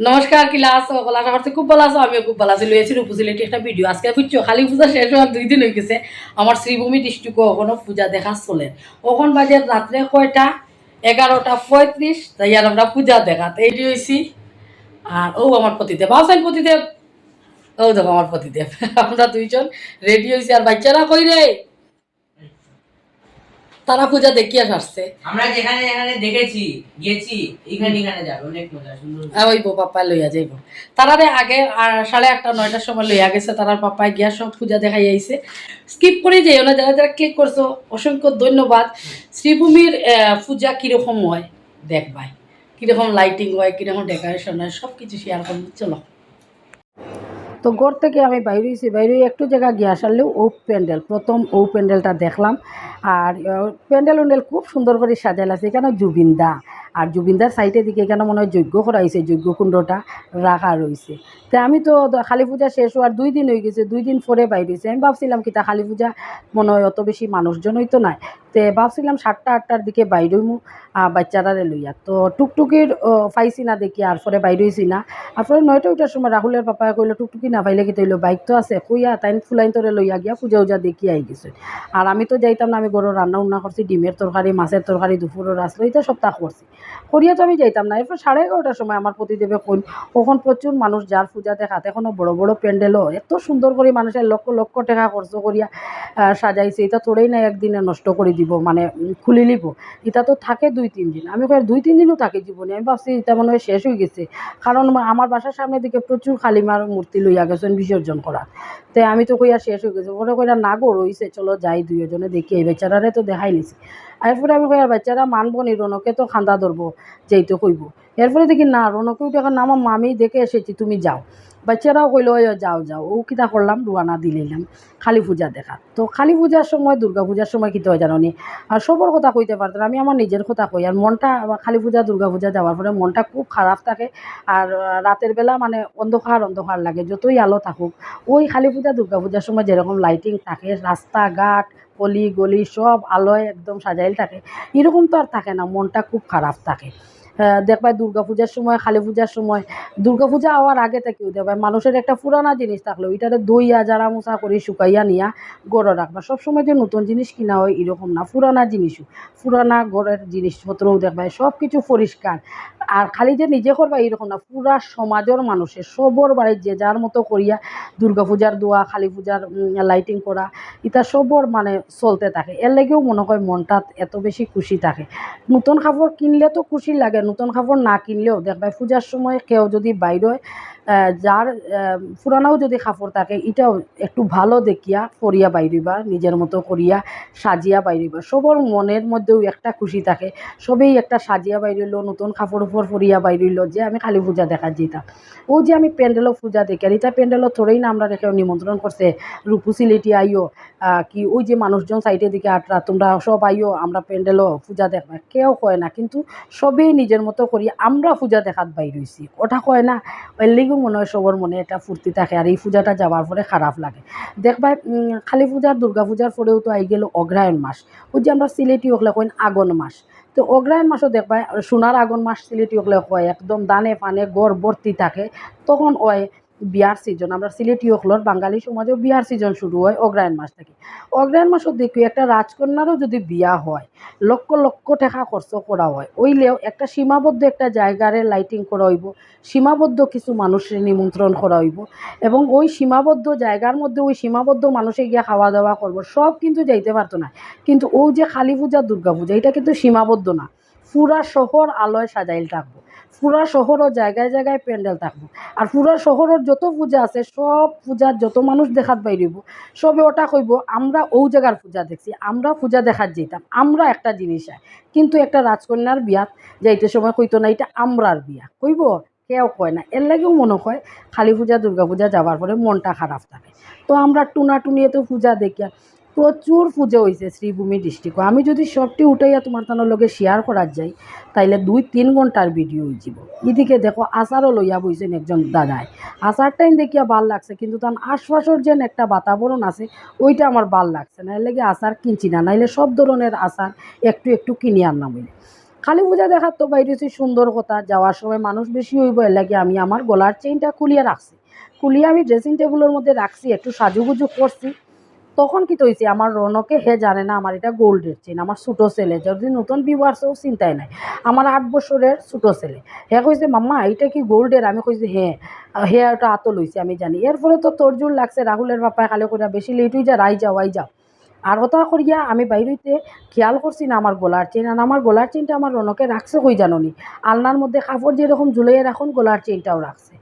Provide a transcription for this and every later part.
নমস্কার কিলাস সকল আশা করছি খুব ভালো আছো, আমিও খুব ভালো আছি। লইয়াছি রূপসিলেটি একটা ভিডিও আজকে বুঝছ খালি পূজা শেষ হওয়ার দুই দিন হয়ে গেছে। আমার শ্রীভূমি ডিস্ট্রিক্টও ওখানে পূজা দেখা চলে। ওখান বাজে রাত্রে কয়টা? এগারোটা পঁয়ত্রিশ, তাই আর আমরা পূজা দেখাতে এইটি হয়েছি আর ও আমার পতিদেব। আসেন পতিদেব। ও দেখো আমার পতিদেব। আমরা দুইজন রেডি হয়েছি। আর বাচ্চারা কই রে? তারা পূজা দেখিয়া আসছে আমরা যেখানে যেখানে দেখেছি গেছি এখানে এখানে যাবে অনেক মজা সুন্দর। ওই বউ পাপ্পায় লইয়া যাইব। তারারে আগে আর সাড়ে আটটা নয়টার সময় লইয়া গেছে তারার পাপ্পায় গিয়া সব পূজা দেখাই আইছে। স্কিপ করে যাই না যারা যারা ক্লিক করছ অসংখ্য ধন্যবাদ। শ্রীভূমির পূজা কীরকম হয় দেখবাই। কীরকম লাইটিং হয় কীরকম ডেকোরেশন হয় সব কিছু শেয়ার করব চলো। তো ঘর থেকে আমি বাইরে হয়েছি। বাইরে একটু জায়গা গিয়ে আসলে ও প্যান্ডেল, প্রথম ও প্যান্ডেলটা দেখলাম। আর প্যান্ডেল উন্ডেল খুব সুন্দর করে সাজাইল আছে। এখানে জুবিনদা আর জুবিনদার সাইডের দিকে এখানে মনে হয় যজ্ঞ করা হয়েছে, যজ্ঞ কুণ্ডটা রাখা রয়েছে। তো আমি তো কালী পূজা শেষ হওয়ার দুই দিন হয়ে গেছে, দুই দিন পরে বাইরে হয়েছে আমি ভাবছিলাম কি তা কালী পূজা মনে হয় অত বেশি মানুষজন তো নাই। তে ভাবছিলাম সাতটা, আটটার দিকে বাইরে হইমু বাচ্চারারে লইয়া। তো টুকটুকির পাইছি না দেখি, আর পরে বাইরে হয়েছি না। আর পরে নয়টা ওইটার সময় রাহুলের পাপায় কইলো, টুকটুকি না পাইলে কি তৈল, বাইক তো আছে, কইয়া তাই ফুলাইন তোরে লইয়া গিয়া পূজা উজা দেখি আই গেছে। আর আমি তো যাইতাম না, আমি গরুর রান্না উন্না করছি, ডিমের তরকারি, মাছের তরকারি, দুপুরের আসলো এটা সপ্তাহ করছি। করিয়া তো আমি যাইতাম না। এরপর সাড়ে এগারোটার সময় আমার প্রতিদেবে কইন ওখন প্রচুর মানুষ যার পূজা দেখাতে এখনও বড় বড় প্যান্ডেলও এত সুন্দর করে মানুষের লক্ষ লক্ষ টাকা খরচ করিয়া সাজাইছে, এটা তোরেই না একদিনে নষ্ট করে দিব মানে খুলি লিব এটা তো থাকে দুই, তিন দিন। আমি কই দুই, তিন দিনও থাকে জীবনে। আমি ভাবছি, এটা মনে হয় শেষ হয়ে গেছে। কারণ আমার বাসার সামনের দিকে প্রচুর কালিমার মূর্তি লইয়া গেছেন বিসর্জন করা তো আমি তো কইয়া শেষ হয়ে গেছে। ওরা কইরা না গো, রইছে, চলো যাই দুইজনে, দেখি এই বেচারারে তো দেখাই নিছি। এরপরে আমি কই, আর বাচ্চারা মানবো নি, রনকে তো খান্দা ধরবো যেইতো কইব। এরপরে দেখি, না রনকেও দেখা না আমার মামি দেখে এসেছি, তুমি যাও। বাচ্চারাও কইলো, "ওই যাও যাও। ও কিতা করলাম, রুয়ানা দিলাম কালী পূজা দেখা। তো কালী পূজার সময়, দুর্গা পূজার সময় কিতা হয় জানো আর সবর কথা কইতে পারতাম। আমি আমার নিজের কথা কই, আর মনটা কালী পূজা, দুর্গা পূজা যাওয়ার পরে মনটা খুব খারাপ থাকে, আর রাতের বেলা মানে অন্ধকার অন্ধকার লাগে, যতই আলো থাকুক, ওই কালী পূজা, দুর্গা পূজার সময় যেরকম লাইটিং থাকে, রাস্তাঘাট গলি গলি সব আলোয় একদম সাজাইল থাকে। এরকম তো আর থাকে না, মনটা খুব খারাপ থাকে। দেখবাই পূজার সময় কালী পূজার সময়। পূজা হওয়ার আগে থেকেও দেখবাই মানুষের একটা পুরানা জিনিস থাকল, ওইটারে দইয়া জারা মোছা করে, শুকাইয়া নিয়া গড়ে রাখবা। সবসময় যে নতুন জিনিস কিনা হয় এরকম না, পুরানা জিনিসও। পুরানা ঘরের জিনিসপত্রও দেখবাই সব কিছু পরিষ্কার। আর খালি যে নিজে করবা এরকম না, পুরা সমাজের মানুষের, সবর বাড়ির যে যার মতো করিয়া দুর্গা পূজার দোয়া কালী পূজার লাইটিং করা এটা সবর মানে চলতে থাকে। এর লাগেও মনে হয় মনটা এত বেশি খুশি থাকে। নতুন কাপড় কিনলে তো খুশি লাগে, নতুন কাপড় না কিনলেও দেখবে পূজার সময় কেউ যদি বাইরে যার পুরানাও যদি কাপড় থাকে, এটাও একটু ভালো দেখিয়া পরিয়া বাইরিবা, নিজের মতো করিয়া সাজিয়া বাইরিবা। সবর মনের মধ্যেও একটা খুশি থাকে। সবেই একটা সাজিয়া বাইরিল, নতুন কাপড় উপর পরিয়া বাইরিল, যে আমি কালী পূজা দেখা যেতাম ও যে আমি প্যান্ডেলও পূজা দেখি, আর এটা প্যান্ডেলও থোড়েই না আমরা রেখে নিমন্ত্রণ করছে। রূপু সিলেটি আইও কি ওই যে মানুষজন সাইডের দিকে আটরা, তোমরা সব আইও, আমরা প্যান্ডেলও পূজা দেখবা। কেউ কয় না, কিন্তু সবেই নিজের মতো করি আমরা পূজা দেখাত বাইর হইছি। ওটা কয় না লিগেও মনে হয় সবার মনে একটা ফুর্তি থাকে আর এই পূজাটা যাওয়ার পরে খারাপ লাগে। দেখবাই কালী পূজার দুর্গা পূজার পরেও তো আই গেল অগ্রায়ণ মাস। ওই যে আমরা সিলেটি ওগুলো কইন আগন মাস। তো অগ্রায়ণ মাসও দেখবা সোনার আগন মাস সিলেটি ওগুলো হয়, একদম দানে পানে গড় ভর্তি থাকে। তখন ওই বিয়ার সিজন আমরা সিলেটি হকলর বাঙালি সমাজেও বিয়ার সিজন শুরু হয় অগ্রায়ণ মাস থেকে। অগ্রায়ণ মাসও দেখি একটা রাজকন্যারও যদি বিয়া হয়, লক্ষ লক্ষ টাকা খরচ করা হয়, ওইলেও একটা সীমাবদ্ধ একটা জায়গারে লাইটিং করা হইব, সীমাবদ্ধ কিছু মানুষের নিমন্ত্রণ করা হইব এবং ওই সীমাবদ্ধ জায়গার মধ্যে ওই সীমাবদ্ধ মানুষে গিয়ে খাওয়া দাওয়া করব, সব কিন্তু যাইতে পারতো না। কিন্তু ও যে কালী পূজা, দুর্গা পূজা, এটা কিন্তু সীমাবদ্ধ না। পুরা শহর আলোয় সাজাইল থাকব। পুরা শহরও জায়গায় জায়গায় প্যান্ডেল থাকব। আর পুরা শহরের যত পূজা আছে, সব পূজার যত মানুষ দেখাত বাইরিব, সবে ওটা কইব, আমরা ও জায়গার পূজা দেখছি, আমরা পূজা দেখাত যেতাম, আমরা একটা জিনিস কিন্তু একটা রাজকন্যার বিয়াত যাইতে সময় কইতো না, এটা আমরার বিয়া। কইব? কেউ কয় না। এর লাগেও মনে হয় কালী পূজা, দুর্গা পূজা যাওয়ার পরে মনটা খারাপ থাকে। তো আমরা টুনা টুনিয়ে তো পূজা দেখিয়া প্রচুর পুজো হয়েছে শ্রীভূমি ডিস্ট্রিক্টে আমি যদি সবটি উঠাইয়া তোমার তানোর লগে শেয়ার করার যাই, তাইলে দুই তিন ঘণ্টার ভিডিও হয়ে যাব। এদিকে দেখো আচারও লইয়া বইছেন একজন দাদায় আচার টাইম দেখিয়া ভালো লাগছে, কিন্তু তার আশপাশের যেন একটা বাতাবরণ আছে, ওইটা আমার ভালো লাগছে না। লেগে আচার কিনছি না, নাইলে সব ধরনের আচার একটু একটু কিনি না বলে কালী পূজা দেখার তো বাইরে হচ্ছে সুন্দর কথা, যাওয়ার সময় মানুষ বেশি হইব, এর লাগে আমি আমার গলার চেইনটা খুলিয়ে রাখছি। খুলিয়ে আমি ড্রেসিং টেবিলের মধ্যে রাখছি, একটু সাজুগুজু করছি। তখন কি হয়েছে আমার রনকে হে জানে না, আমার এটা গোল্ডের চেন আমার ছোটো ছেলে, যদি নতুন ভিউয়ার্সও চিন্তায় নাই। আমার আট বছরের ছোটো ছেলে। হে কইছে, মাম্মা এটা কি গোল্ডের? আমি কইছি হ্যাঁ হে ওটা আতো হয়েছে আমি জানি। এর ফলে তো তোর জোর লাগছে, রাহুলের বাপায় কালে করে বেশি লেট হয়ে যা রাই যাও আই যাও আর ওটা করিয়া আমি বাইরেতে খেয়াল করছি না আমার গলার চেন আর আমার গলার চেনটা আমার রনকে রাখছে কই জাননি? আলনার মধ্যে কাপড় যেরকম ঝুলাইয়া রাখুন, গলার চেনটাও রাখছে।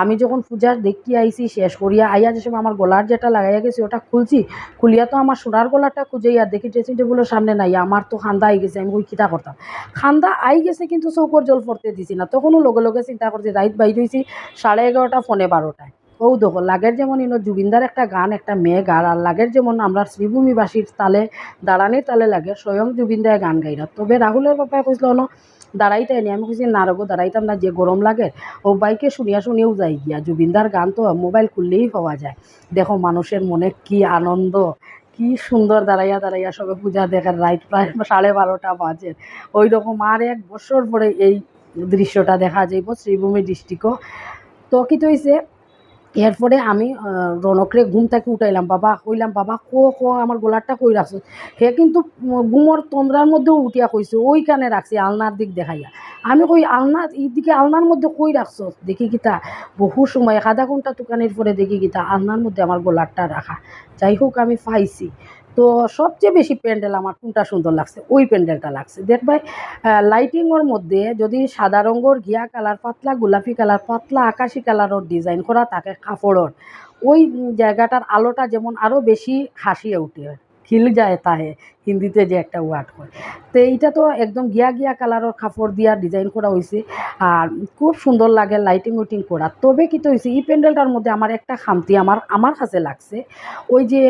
আমি যখন পূজার দেখি আইছি, শেষ করিয়া আইয়া যে আমার গলার যেটা লাগাইয়া গেছি, ওটা খুলছি, খুলিয়া তো আমার সোনার গলাটা খুঁজে আর দেখি ড্রেসিং টেবিলের সামনে নাই, আমার তো খান্দা আই গেছে, আমি কই কিতা করতাম? খান্দা আই গেছে কিন্তু চৌকর জল পড়তে দিছি না, তখনও লগে লগে চিন্তা করছি, রাইত বাইর হয়েছি সাড়ে এগারোটা, ফোনে বারোটায়। ও দেখো লাগের যেমন ইনো জুবিনদার একটা গান, একটা মেয়ে গার, আর লাগের যেমন আমরা শ্রীভূমিবাসীর তালে, দাঁড়ানির তালে লাগে স্বয়ং জুবিনদায় গান গাইরা তবে রাহুলের বাপায় কইছিল ন দাঁড়াইতাই নি। আমি কইছি, না রগো, দাঁড়াইতাম না, যে গরম লাগে, ও বাইকে শুনিয়া শুনিয়েও যাই গিয়া। জুবিনদার গান তো মোবাইল খুললেই পাওয়া যায়। দেখো মানুষের মনে কি আনন্দ, কি সুন্দর দাঁড়াইয়া দাঁড়াইয়া সবে পূজা দেখার রাইট প্রায় সাড়ে বারোটা বাজে। ওই রকম আর এক বছর পরে এই দৃশ্যটা দেখা যাইব শ্রীভূমি ডিস্ট্রিক্টও। তো কি হয়েছে এরপরে আমি রনকরে ঘুম থেকে উঠাইলাম, বাবা, কইলাম, বাবা, কো কো, আমার গোলারটা কই রাখছো? হে কিন্তু গুমর তন্দ্রার মধ্যেও উঠিয়া কইছে, ওইখানে রাখছি, আলনার দিক দেখাইয়া। আমি কই, আলনা, এইদিকে আলনার মধ্যে কই রাখছ? দেখি কিতা বহু সময় আধা ঘণ্টা দোকানের পরে দেখি কিতা আলনার মধ্যে আমার গোলারটা রাখা। যাই হোক, আমি পাইছি। তো সবচেয়ে বেশি প্যান্ডেল আমার কোনটা সুন্দর লাগছে? ওই প্যান্ডেলটা লাগছে। দেখ ভাই লাইটিংয়ের মধ্যে যদি সাদা রঙের ঘিয়া কালার পাতলা, গোলাপি কালার পাতলা, আকাশি কালারের ডিজাইন করা থাকে কাপড়ের ওই জায়গাটার আলোটা যেমন আরও বেশি হাসিয়ে উঠে খিল যায় তাহে হিন্দিতে যে একটা ওয়ার্ড হয় তো এইটা তো একদম গিয়া গিয়া কালারের কাপড় দিয়া ডিজাইন করা হয়েছে আর খুব সুন্দর লাগে লাইটিং উইটিং করা তবে কি তো হয়েছে এই প্যান্ডেলটার মধ্যে আমার একটা খামতি আমার আমার কাছে লাগছে। ওই যে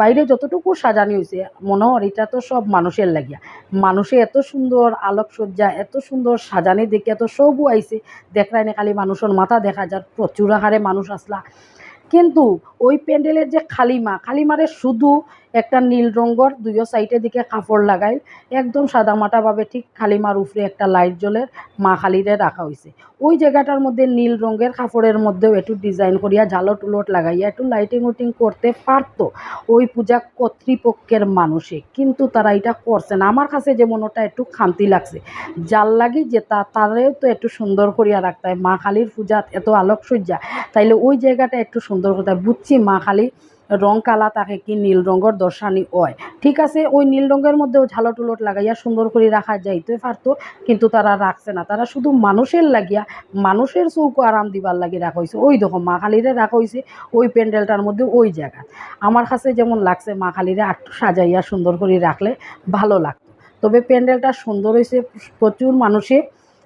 বাইরে যতটুকু সাজানি হয়েছে মনে হয় এটা তো সব মানুষের লাগিয়া। মানুষে এত সুন্দর আলোকসজ্জা, এত সুন্দর সাজানি দেখে এত সবু আইছে। দেখায় না খালি মানুষের মাথা দেখা যায় প্রচুর হারে মানুষ আসলা। কিন্তু ওই প্যান্ডেলের যে খালিমা, খালিমারে শুধু একটা নীল রঙর দুইও সাইডের দিকে কাপড় লাগাই একদম সাদা সাদামাটাভাবে ঠিক খালিমার উপরে একটা লাইট জ্বলের মা খালিরে রাখা হয়েছে ওই জায়গাটার মধ্যে নীল রঙের কাপড়ের মধ্যেও একটু ডিজাইন করিয়া ঝালট উলট লাগাইয়া একটু লাইটিং উইটিং করতে পারতো। ওই পূজা কর্তৃপক্ষের মানুষে। কিন্তু তারা এটা করছে না। আমার কাছে যেমন ওটা একটু খান্তি লাগছে। যার লাগি যে তা, তারেও তো একটু সুন্দর করিয়া রাখতে হয়। মা কালীর পূজাত এত আলোকসজ্জা। তাইলে ওই জায়গাটা একটু সুন্দর করতে বুঝছি মা কালী রং কালা তাকে কি নীল রঙের দর্শানি হয় ঠিক আছে, ওই নীল রঙের মধ্যেও ঝালট উলট লাগাইয়া সুন্দর করে রাখা যাইতে পারতো, কিন্তু তারা রাখছে না। তারা শুধু মানুষের লাগিয়া, মানুষের চৌকো আরাম দিবার লাগি রাখা হয়েছে ওই দেখো, মা কালীরে রাখা হয়েছে ওই প্যান্ডেলটার মধ্যে ওই জায়গা। আমার কাছে যেমন লাগছে, মা কালীরে আটটু সাজাইয়া সুন্দর করে রাখলে ভালো লাগতো। তবে প্যান্ডেলটা সুন্দর হয়েছে প্রচুর মানুষে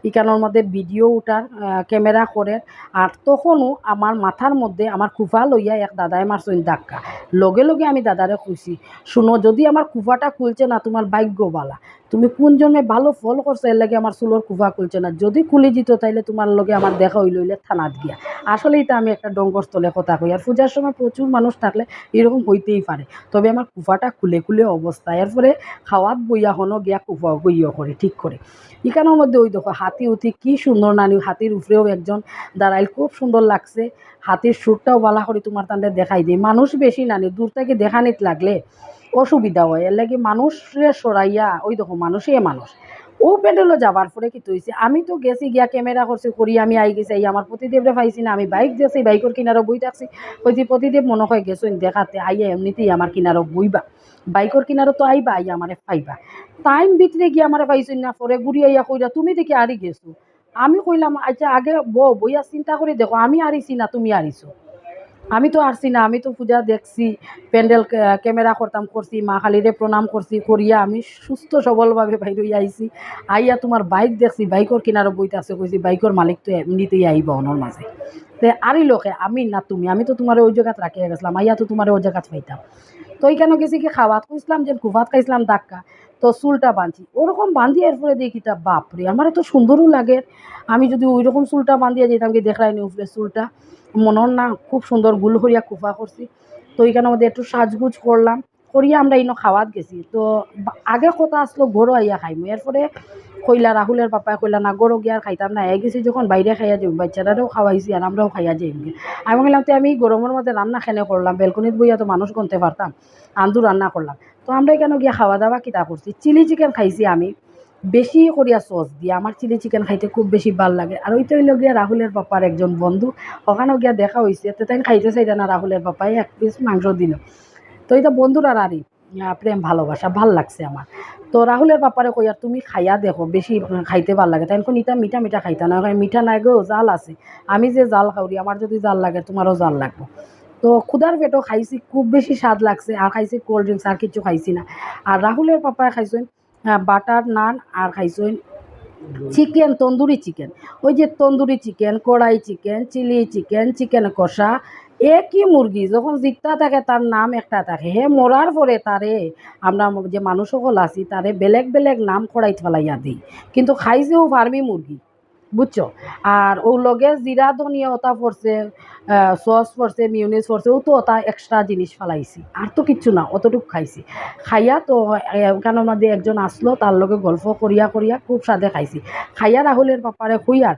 ইকানোর মধ্যে ভিডিও উঠার ক্যামেরা করে। আর তখনও আমার মাথার মধ্যে আমার কুফা লইয়া এক দাদাই মারছেন ধাক্কা। লগে লগে আমি দাদারে খুঁজছি শুনো, যদি আমার কুফাটা খুলছে না, তোমার ভাগ্যবালা তুমি কোন জন্মে ভালো ফল করছ, এর লাগে আমার চুলোর কুফা খুলছে না। যদি খুলে দিত তাইলে তোমার লগে আমার দেখা হইলে থানাত গিয়া। আসলেই তো আমি একটা ডঙ্গর স্থলে কথা কই আর পূজার সময় প্রচুর মানুষ থাকলে এরকম হইতেই পারে। তবে আমার কুফাটা খুলে খুলে অবস্থা এরপরে খাওয়াত বইয়া হনো গিয়া কুফা বইয়া করে, ঠিক করে। এখানের মধ্যে ওই দেখো, হাতি উঠি, কি সুন্দর নানি। হাতির উপরেও একজন দাঁড়াইল, খুব সুন্দর লাগছে। হাতির সুরটাও বালা করে তোমার তান্ডে দেখাই দিই। মানুষ বেশি নানি, দূর থেকে দেখানিত লাগলে অসুবিধা হয়। এর লাগে মানুষরে সরাইয়া, ওই দেখো মানুষই মানুষ। ও প্যান্ডেলও যাবার পরে কি তৈছে আমি তো গেছি গিয়া ক্যামেরা করছি, করি আমি আই গেছি আই আমার প্রতিদেবরে পাইছি না, আমি বাইক গেছি বাইকের কিনারও বই থাকছি। কইছি, প্রতিদেব, মনে হয় গেছো দেখাতে, আইয়া এমনিতেই আমার কিনারও বইবা বাইকের কিনারও তো আইবা, আইয়া আমারে পাইবা। টাইম ভিতরে গিয়ে আমারে পাইছি না পরে ঘুরি আইয়া কইরা, তুমি দেখি আরি গেছো? আমি কইলাম আচ্ছা আগে বইয়া চিন্তা করে দেখো, আমি আরিছি না, তুমি আরিছো আমি তো আরছি না, আমি তো পূজা দেখছি, প্যান্ডেল ক্যামেরা করতাম করছি, মা কালীরে প্রণাম করছি, করিয়া আমি সুস্থ সবলভাবে বাইরে আইছি। আইয়া তোমার বাইক দেখছি, বাইকর কিনারও বইতে আছে, কইছি বাইকর মালিক তো এমনিতেই আইবা অনর মাঝে। তে আরি লোকে, আমি না তুমি, আমি তো তোমার ওই জায়গাত রাখিয়া গেছিলাম, আইয়া তো তোমার ওই জায়গাত পাইতাম। তো ওইখানে গেছি কি খাওয়াত কইছিলাম যে কুভাত খাইছিলাম ধাক্কা। তো চুলটা বাঁধছি, ওরকম বান্ধি এরপরে দেখি কিতা বাপরে, আমার এত সুন্দরও লাগে। আমি যদি ওই রকম চুলটা বান্ধিয়া যেতাম কি দেখলাইনি উপরে চুলটা। মনর না খুব সুন্দর গুল হরিয়া কুফা করছি। তো ওইখানে আমাদের একটু সাজগুজ করলাম। করিয়া আমরা ইনো খাওয়াত গেছি। তো আগে কথা আসলো, গরু আইয়া খাইমু। এরপরে কইলা রাহুলের পাপায় কইলা, না, গরু গিয়া আর খাইতাম না। গেছি যখন বাইরে খাইয়া যাই বাচ্চারাও খাওয়াইছি আর আমরাও খাইয়া যাই আমি বললাম তো আমি গরমের মধ্যে রান্না খেনে করলাম? বেলকনিত বইয়া তো মানুষ গুনতে পারতাম। আন্দু রান্না করলাম। তো আমরা কেন গিয়া খাওয়া দাওয়া কিতা করছি? চিলি চিকেন খাইছি আমি। বেশি করিয়া সস দিয়ে। আমার চিলি চিকেন খাইতে খুব বেশি ভালো লাগে। আর ওইটা হইল গিয়া রাহুলের পাপার একজন বন্ধু। ওখানেও গিয়া দেখা হয়েছে তো তাই খাইতে চাইটা না রাহুলের পাপাই এক পিস মাংস দিল। তো এটা বন্ধুর আর আরই প্রেম, ভালোবাসা ভালো লাগছে আমার। তো রাহুলের ব্যাপারে কই, আর তুমি খাইয়া দেখো, বেশি খাইতে ভালো লাগে। তাই কোন ইটা মিঠা মিঠা খাইতা না। মিঠা নাই গো, জাল আছে। আমি যে জাল খাওরি, আমার যদি জাল লাগে, তোমারও জাল লাগবে। তো ক্ষুধার পেটও খাইছি, খুব বেশি স্বাদ লাগছে। আর খাইছি কোল্ড ড্রিঙ্কস আর কিছু খাইছি না। আর রাহুলের পাপায় খাইছেন বাটার নান আর খাইছেন চিকেন, তন্দুরি চিকেন। ওই যে tandoori chicken, kadai chicken, chilli chicken chicken কষা, একই মুরগি, যখন জিতটা থাকে তার নাম একটা থাকে। হে, মরার পরে তারে আমরা যে মানুষ সকল আছি, তারে বেলেগ বেলেগ নাম খড়াই ফেলাইয়া দিই। কিন্তু খাইছেও ফার্মি মুরগি। বুঝছ? আর ও লগে জিরা ধনিয়া ওটা পড়ছে সস পড়ছে, মিউনিস পড়ছে, ও তো ওটা এক্সট্রা জিনিস ফেলাইছি। আর তো কিচ্ছু না, অতটুকু খাইছি। খাইয়া তো কেন মাদি একজন আসলো, তার লগে গল্প করিয়া করিয়া খুব স্বাদে খাইছি। খাইয়া রাহুলের পাপারে খুইয়ার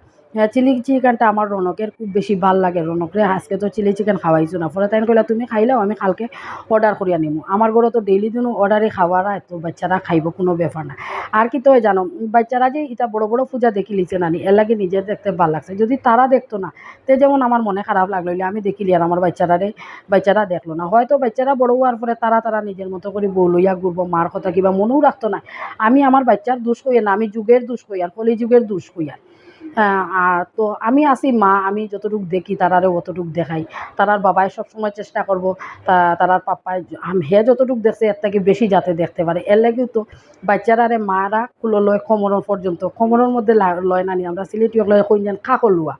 চিলি চিকেনটা আমার রনকের খুব বেশি ভালো লাগে। রনকরে আজকে তো চিলি চিকেন খাওয়াইছো না। পরে তাই কইলা, তুমি খাইলেও, আমি কালকে অর্ডার করিয়া নিমু। আমার ঘরে তো ডেইলি দিনও অর্ডারে খাওয়ার হয় তো বাচ্চারা খাইব কোনো ব্যাপার না। আর কি তো জানো, বাচ্চারা যে এটা বড় বড় পূজা দেখি লিছে নানি, এর লাগে নিজের দেখতে ভালো লাগছে। যদি তারা দেখতো না, তে যেমন আমার মনে খারাপ লাগল আমি দেখিলি আর আমার বাচ্চারারে, বাচ্চারা দেখল না। হয়তো বাচ্চারা বড় হওয়ার পরে তারা তারা নিজের মতো করে বউ লইয়া ঘুরবো, মার কথা কিবা মনেও রাখতো না। আমি আমার বাচ্চার দোষ কই না, আমি যুগের দোষ কই আর কলি যুগের দোষ কই আর হ্যাঁ, তো আমি আছি মা আমি যতটুকু দেখি তারারে অতটুকু দেখাই। তারার বাবাই সবসময় চেষ্টা করব তারার পাপায় আম- হে যতটুকু দেখছে এর থেকে বেশি যাতে দেখতে পারে। এর লাগেও তো বাচ্চারারে মারা কুলো লয় খমরন পর্যন্ত খমরের মধ্যে লয় নানি আমরা সিলেটি লয় কইন খাকো লুয়া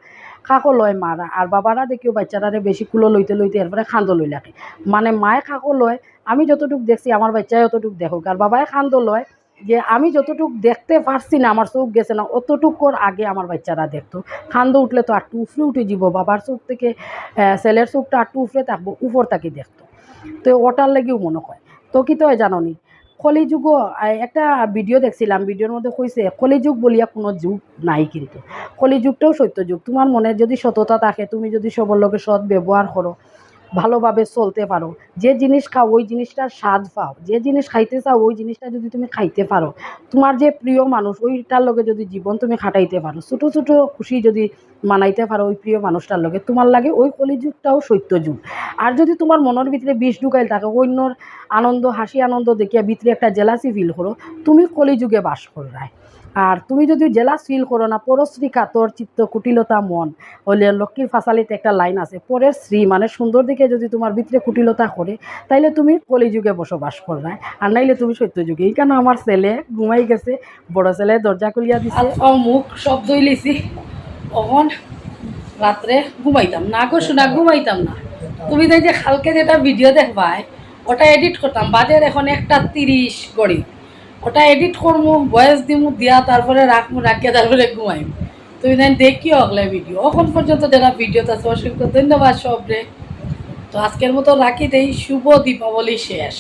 খাকো লয় মারা আর বাবারা দেখিও বাচ্চারারে বেশি কুলো লইতে লইতে এরপরে খান্দ লই লাগে। মানে মায়ে খাকো লয় আমি যতটুকু দেখছি আমার বাচ্চায় অতটুকু দেখুক আর বাবায় খান্দ লয় যে আমি যতটুকু দেখতে পারছি না, আমার চোখ গেছে না অতটুকুর আগে আমার বাচ্চারা দেখতো। খান্দ উঠলে তো আটটু উফরে উঠে যাব বাবার চোখ থেকে ছেলের চোখটা আটটু উফরে থাকব, উপর তাকে দেখতো। তো ওটার লাগেও মনে হয়। তো কি তো জানো নি? কলিযুগ একটা ভিডিও দেখছিলাম, ভিডিওর মধ্যে কইছে, কলিযুগ বলিয়া কোনো যুগ নাই কিন্তু। কলিযুগটাও সত্য যুগ তোমার মনে যদি সততা থাকে, তুমি যদি সবার লোকে সৎ ব্যবহার করো ভালোভাবে চলতে পারো। যে জিনিস খাও, ওই জিনিসটার স্বাদ পাও। যে জিনিস খাইতে চাও, ওই জিনিসটা যদি তুমি খাইতে পারো। তোমার যে প্রিয় মানুষ, ওইটার লগে যদি জীবন তুমি খাটাইতে পারো, ছোটো ছোটো খুশি যদি মানাইতে পারো ওই প্রিয় মানুষটার লগে, তোমার লাগে ওই কলিযুগটাও সত্য যুগ আর যদি তোমার মনের ভিতরে বিষ ঢুকাইল থাকে, অন্যর আনন্দ, হাসি, আনন্দ দেখিয়া ভিতরে একটা জেলাসি ফিল করো, তুমি কলিযুগে বাস কররায় আর তুমি যদি জেলা ফিল করো না পরশ্রী কাতর চিত্ত কুটিলতা মন, হলে লক্ষ্মীর ফাঁসালিতে একটা লাইন আছে, পরের শ্রী মানে সুন্দর দিকে যদি তোমার ভিতরে কুটিলতা করে, তাইলে তুমি কলিযুগে বসবাস কররায় আর নাইলে তুমি সত্য যুগে এই কেন আমার ছেলে ঘুমাই গেছে, বড় ছেলে দরজা খুলিয়া দিছে। ও মুখ সব ধুই লিছি। অখন রাত্রে ঘুমাইতাম না গো শোনা, ঘুমাইতাম না। তুমি তাই যে কালকে যেটা ভিডিও দেখবাই, ওটা এডিট করতাম, বাজের এখন একটা তিরিশ গড়ি। ওটা এডিট করব বয়স দিমু, দিয়া তারপরে রাখব রাখিয়া তারপরে ঘুমাইম। তাই দেখি অগলে ভিডিও এখন পর্যন্ত যারা ভিডিওতে আছে অসংখ্য ধন্যবাদ সব রে তো আজকের মতো রাখি দেই। শুভ দীপাবলি শেষ।